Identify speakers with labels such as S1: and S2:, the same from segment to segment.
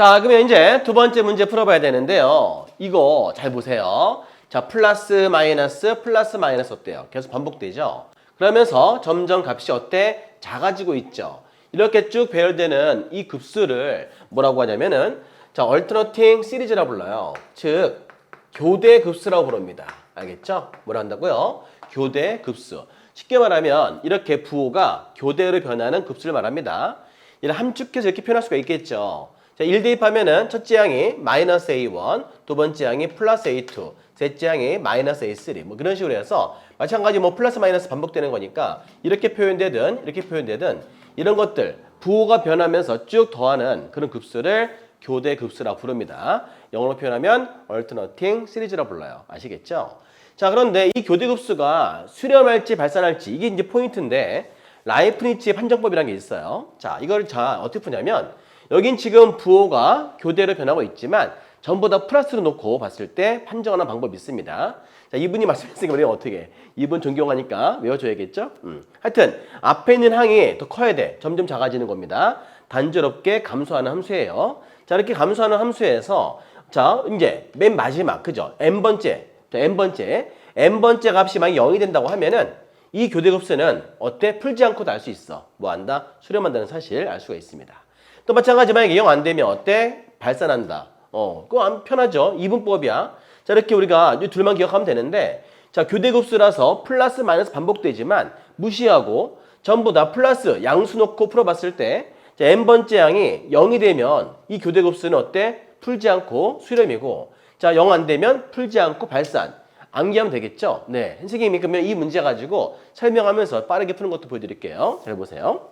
S1: 자, 그러면 이제 두 번째 문제 풀어봐야 되는데요. 이거 잘 보세요. 자, 플러스 마이너스 플러스 마이너스 어때요? 계속 반복되죠? 그러면서 점점 값이 어때? 작아지고 있죠. 이렇게 쭉 배열되는 이 급수를 뭐라고 하냐면은 자, 얼터너팅 시리즈라 불러요. 즉 교대 급수라고 부릅니다. 알겠죠? 뭐라 한다고요? 교대 급수. 쉽게 말하면 이렇게 부호가 교대로 변하는 급수를 말합니다. 이를 함축해서 이렇게 표현할 수가 있겠죠. 자, 1 대입하면은 첫째 항이 마이너스 A1, 두 번째 항이 플러스 A2, 셋째 항이 마이너스 A3 뭐 그런 식으로 해서 마찬가지 뭐 플러스 마이너스 반복되는 거니까 이렇게 표현되든 이렇게 표현되든 이런 것들 부호가 변하면서 쭉 더하는 그런 급수를 교대 급수라고 부릅니다. 영어로 표현하면 alternating 시리즈라 불러요. 아시겠죠? 자, 그런데 이 교대 급수가 수렴할지 발산할지 이게 이제 포인트인데 라이프니츠의 판정법이라는 게 있어요. 자, 이걸 자 어떻게 푸냐면 여긴 지금 부호가 교대로 변하고 있지만 전부 다 플러스로 놓고 봤을 때 판정하는 방법이 있습니다. 자, 이분이 말씀했으니까 우리가 어떻게 해? 이분 존경하니까 외워줘야겠죠? 음. 하여튼 앞에 있는 항이 더 커야 돼. 점점 작아지는 겁니다. 단조롭게 감소하는 함수예요. 자, 이렇게 감소하는 함수에서 자, 이제 맨 마지막 그죠? n번째. 자, n번째. n번째 값이 만약 0이 된다고 하면은 이 교대급수는 어때? 풀지 않고도 알 수 있어. 뭐 한다? 수렴한다는 사실 알 수가 있습니다. 또 마찬가지 만약에 0안 되면 어때? 발산한다. 어, 그거 안 편하죠. 이분법이야. 자, 이렇게 우리가 이 둘만 기억하면 되는데 자, 교대급수라서 플러스 마이너스 반복되지만 무시하고 전부 다 플러스 양수 놓고 풀어봤을 때 자, n번째 양이 0이 되면 이 교대급수는 어때? 풀지 않고 수렴이고 자, 0 안 되면 풀지 않고 발산. 암기하면 되겠죠? 네. 선생님이 그러면 이 문제 가지고 설명하면서 빠르게 푸는 것도 보여드릴게요. 잘 보세요.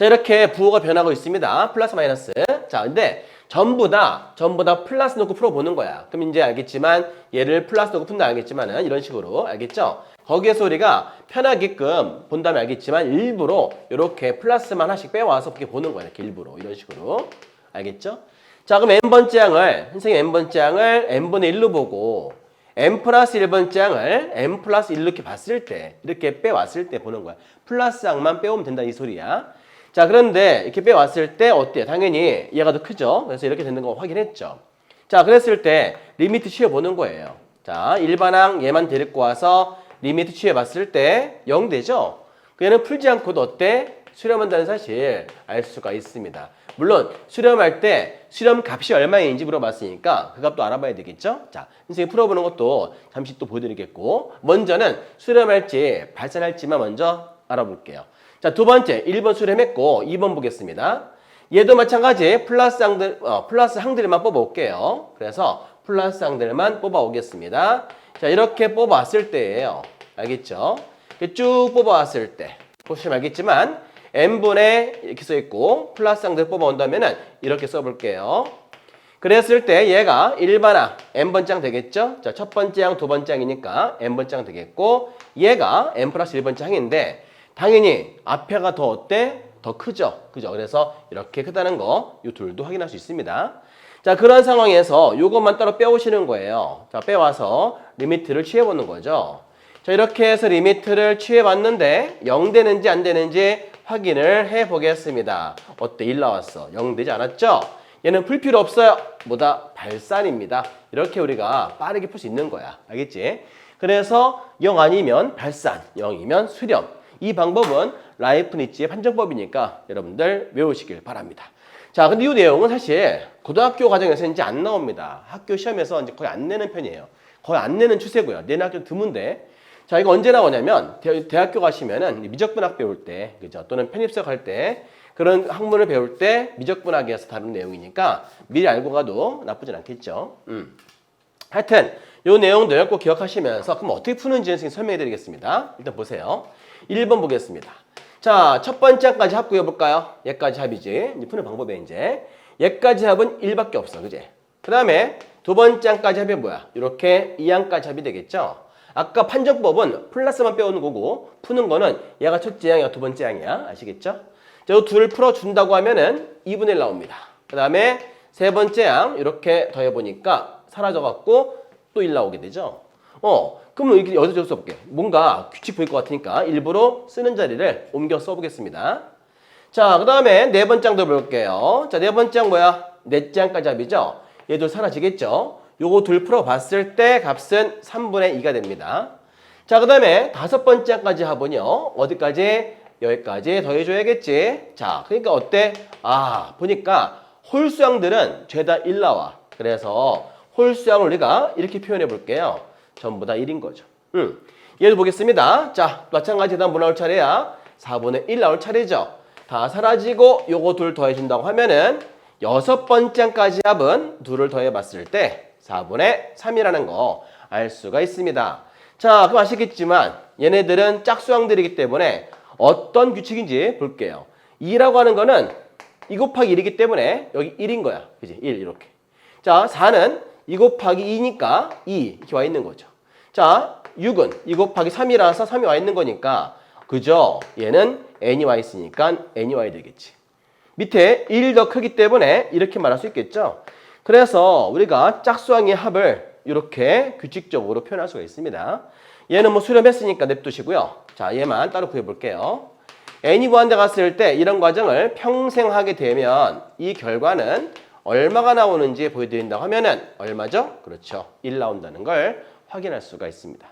S1: 자, 이렇게 부호가 변하고 있습니다. 플러스 마이너스. 자, 근데 전부 다, 전부 다 플러스 놓고 풀어보는 거야. 그럼 이제 알겠지만, 얘를 플러스 놓고 푼다 알겠지만은, 이런 식으로. 알겠죠? 거기에서 우리가 편하게끔 본다면 알겠지만, 일부러 이렇게 플러스만 하나씩 빼와서 이렇게 보는 거야. 이렇게 일부러. 이런 식으로. 알겠죠? 자, 그럼 n번째 항을, 선생님 n번째 항을 n분의 1로 보고, n 플러스 1번째 항을 n 플러스 1로 이렇게 봤을 때, 이렇게 빼왔을 때 보는 거야. 플러스 항만 빼오면 된다, 이 소리야. 자, 그런데 이렇게 빼왔을 때 어때요? 당연히 얘가 더 크죠? 그래서 이렇게 되는 거 확인했죠? 자, 그랬을 때 리미트 취해보는 거예요. 자, 일반항 얘만 데리고 와서 리미트 취해봤을 때 0 되죠? 그 얘는 풀지 않고도 어때? 수렴한다는 사실 알 수가 있습니다. 물론 수렴할 때 수렴 값이 얼마인지 물어봤으니까 그 값도 알아봐야 되겠죠? 자, 선생님 풀어보는 것도 잠시 또 보여드리겠고 먼저는 수렴할지 발산할지만 먼저 알아볼게요. 자, 두 번째 1번 수렴했고 2번 보겠습니다. 얘도 마찬가지 플러스 항들 어, 플러스 항들만 뽑아 올게요. 그래서 플러스 항들만 뽑아 오겠습니다. 자, 이렇게 뽑아 왔을 때예요. 알겠죠? 쭉 뽑아 왔을 때 보시면 알겠지만 n분의 이렇게 써 있고 플러스 항들 뽑아 온다면은 이렇게 써 볼게요. 그랬을 때 얘가 일반항 n번장 되겠죠? 자, 첫 번째 항, 두 번째 항이니까 n번장 되겠고 얘가 n 플러스 1번째 항인데 당연히 앞에가 더 어때? 더 크죠? 그죠? 그래서 이렇게 크다는 거 이 둘도 확인할 수 있습니다. 자, 그런 상황에서 이것만 따로 빼오시는 거예요. 자, 빼와서 리미트를 취해보는 거죠. 자, 이렇게 해서 리미트를 취해봤는데 0 되는지 안 되는지 확인을 해보겠습니다. 어때? 1 나왔어. 0 되지 않았죠? 얘는 풀 필요 없어요. 뭐다? 발산입니다. 이렇게 우리가 빠르게 풀 수 있는 거야. 알겠지? 그래서 0 아니면 발산, 0이면 수렴. 이 방법은 라이프니츠의 판정법이니까 여러분들 외우시길 바랍니다. 자, 근데 이 내용은 사실 고등학교 과정에서 이제 안 나옵니다. 학교 시험에서 이제 거의 안 내는 편이에요. 거의 안 내는 추세고요. 내는 학교 드문데. 자, 이거 언제 나오냐면 대, 대학교 가시면은 미적분학 배울 때, 그죠? 또는 편입석 할 때 그런 학문을 배울 때 미적분학에서 다룬 내용이니까 미리 알고 가도 나쁘진 않겠죠. 음. 하여튼 요 내용들 꼭 기억하시면서 그럼 어떻게 푸는지 선생님 설명해 드리겠습니다. 일단 보세요. 1번 보겠습니다. 자, 첫 번째까지 합 구해볼까요? 얘까지 합이지. 푸는 방법에 이제 얘까지 합은 1밖에 없어. 그지? 그 다음에 두 번째까지 합이 뭐야? 이렇게 2항까지 합이 되겠죠? 아까 판정법은 플러스만 빼오는 거고 푸는 거는 얘가 첫째 항이야 두 번째 항이야. 아시겠죠? 자, 이 둘을 풀어준다고 하면은 2분의 1 나옵니다. 그 다음에 세 번째 항 이렇게 더해보니까 사라져갖고 또 1 나오게 되죠. 어, 그럼 이렇게 여기서 써볼게. 뭔가 규칙 보일 것 같으니까 일부러 쓰는 자리를 옮겨 써보겠습니다. 자, 그 다음에 네 번째 항도 볼게요. 자, 네 번째 항 뭐야? 넷째 항까지 합이죠. 얘도 사라지겠죠. 요거 둘 풀어봤을 때 값은 3분의 2가 됩니다. 자, 그 다음에 다섯 번째 항까지 합은요. 어디까지? 여기까지 더해줘야겠지. 자, 그러니까 어때? 아, 보니까 홀수항들은 죄다 1 나와. 그래서 홀수항을 우리가 이렇게 표현해 볼게요. 전부 다 1인 거죠. 음. 얘도 보겠습니다. 자, 마찬가지 다음 뭐 나올 차례야? 4분의 1 나올 차례죠. 다 사라지고 요거 둘 더해준다고 하면은 여섯 번째까지 합은 둘을 더해봤을 때 4분의 3이라는 거 알 수가 있습니다. 자, 그럼 아시겠지만 얘네들은 짝수항들이기 때문에 어떤 규칙인지 볼게요. 2라고 하는 거는 2 곱하기 1이기 때문에 여기 1인 거야. 그지? 1 이렇게. 자, 4는 2 곱하기 2니까 2 이렇게 와 있는 거죠. 자, 6은 2 곱하기 3이라서 3이 와 있는 거니까 그죠? 얘는 n이 와 있으니까 n이 와야 되겠지. 밑에 1이 더 크기 때문에 이렇게 말할 수 있겠죠. 그래서 우리가 짝수항의 합을 이렇게 규칙적으로 표현할 수가 있습니다. 얘는 뭐 수렴했으니까 냅두시고요. 자, 얘만 따로 구해볼게요. n이 무한대 갔을 때 이런 과정을 평생 하게 되면 이 결과는 얼마가 나오는지 보여드린다고 하면은 얼마죠? 그렇죠. 1 나온다는 걸 확인할 수가 있습니다.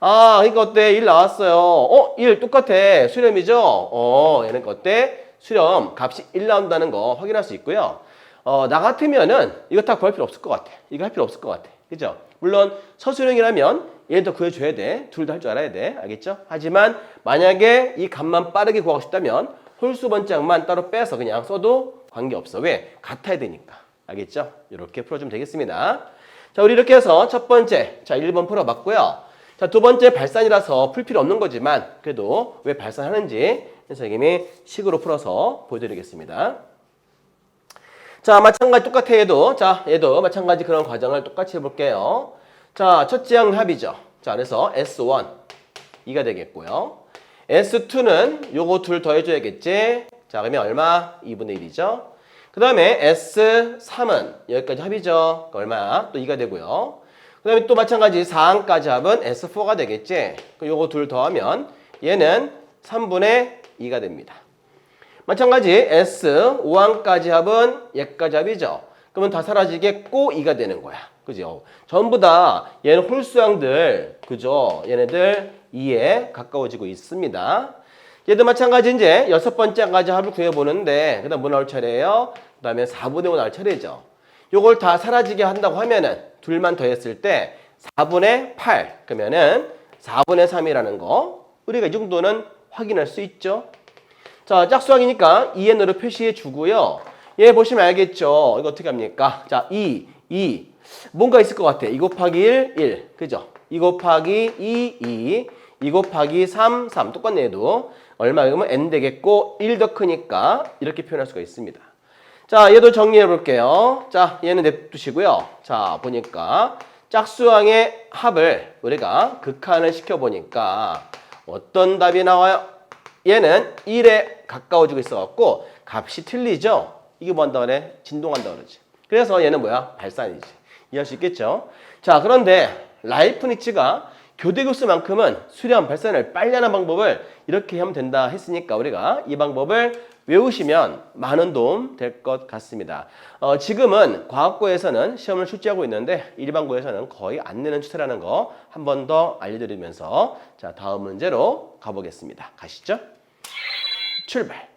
S1: 아, 그러니까 어때? 1 나왔어요. 어, 1 똑같아. 수렴이죠? 어, 얘는 어때? 수렴 값이 1 나온다는 거 확인할 수 있고요. 어, 나 같으면은 이거 다 구할 필요 없을 것 같아. 이거 할 필요 없을 것 같아. 그죠? 물론 서술형이라면 얘도 구해줘야 돼. 둘 다 할 줄 알아야 돼. 알겠죠? 하지만 만약에 이 값만 빠르게 구하고 싶다면 홀수 번짝만 따로 빼서 그냥 써도 관계없어. 왜? 같아야 되니까. 알겠죠? 이렇게 풀어주면 되겠습니다. 자, 우리 이렇게 해서 첫 번째, 자, 1번 풀어봤고요. 자, 두 번째 발산이라서 풀 필요 없는 거지만 그래도 왜 발산하는지 선생님이 식으로 풀어서 보여드리겠습니다. 자, 마찬가지 똑같아 얘도. 자, 얘도 마찬가지 그런 과정을 똑같이 해볼게요. 자, 첫째 항 합이죠. 자, 그래서 S1 2가 되겠고요. S2는 요거 둘 더해줘야겠지. 자, 그러면 얼마? 2분의 1이죠. 그 다음에 S3은 여기까지 합이죠. 그러니까 얼마? 또 2가 되고요. 그 다음에 또 마찬가지 4항까지 합은 S4가 되겠지. 요거 둘 더하면 얘는 3분의 2가 됩니다. 마찬가지 S 5항까지 합은 얘까지 합이죠. 그러면 다 사라지겠고 2가 되는 거야. 그죠? 전부 다 얘는 홀수항들 그죠? 얘네들 2에 가까워지고 있습니다. 얘도 마찬가지 이제 여섯 번째까지 합을 구해보는데 그 다음 뭐 나올 차례예요? 그다음에 4분의 5 나올 차례죠. 요걸 다 사라지게 한다고 하면은 둘만 더했을 때 4분의 8 그러면은 4분의 3이라는 거 우리가 이 정도는 확인할 수 있죠. 자, 짝수항이니까 2n으로 표시해 주고요. 얘 보시면 알겠죠. 이거 어떻게 합니까? 자, 2, 2. 뭔가 있을 것 같아. 2 곱하기 1, 1. 그죠? 2 곱하기 2, 2. 2 곱하기 3, 3. 똑같네, 얘도. 얼마 그러면 n 되겠고, 1 더 크니까 이렇게 표현할 수가 있습니다. 자, 얘도 정리해 볼게요. 자, 얘는 냅두시고요. 자, 보니까 짝수항의 합을 우리가 극한을 시켜보니까 어떤 답이 나와요? 얘는 1에 가까워지고 있어갖고 값이 틀리죠? 이게 뭐 한다 그래? 진동한다 그러지. 그래서 얘는 뭐야? 발산이지. 이해할 수 있겠죠? 자, 그런데 라이프니츠가 교대급수만큼은 수렴 발산을 빨리 하는 방법을 이렇게 하면 된다 했으니까 우리가 이 방법을 외우시면 많은 도움 될 것 같습니다. 어, 지금은 과학고에서는 시험을 출제하고 있는데 일반고에서는 거의 안 내는 추세라는 거 한 번 더 알려드리면서 자 다음 문제로 가보겠습니다. 가시죠. 출발.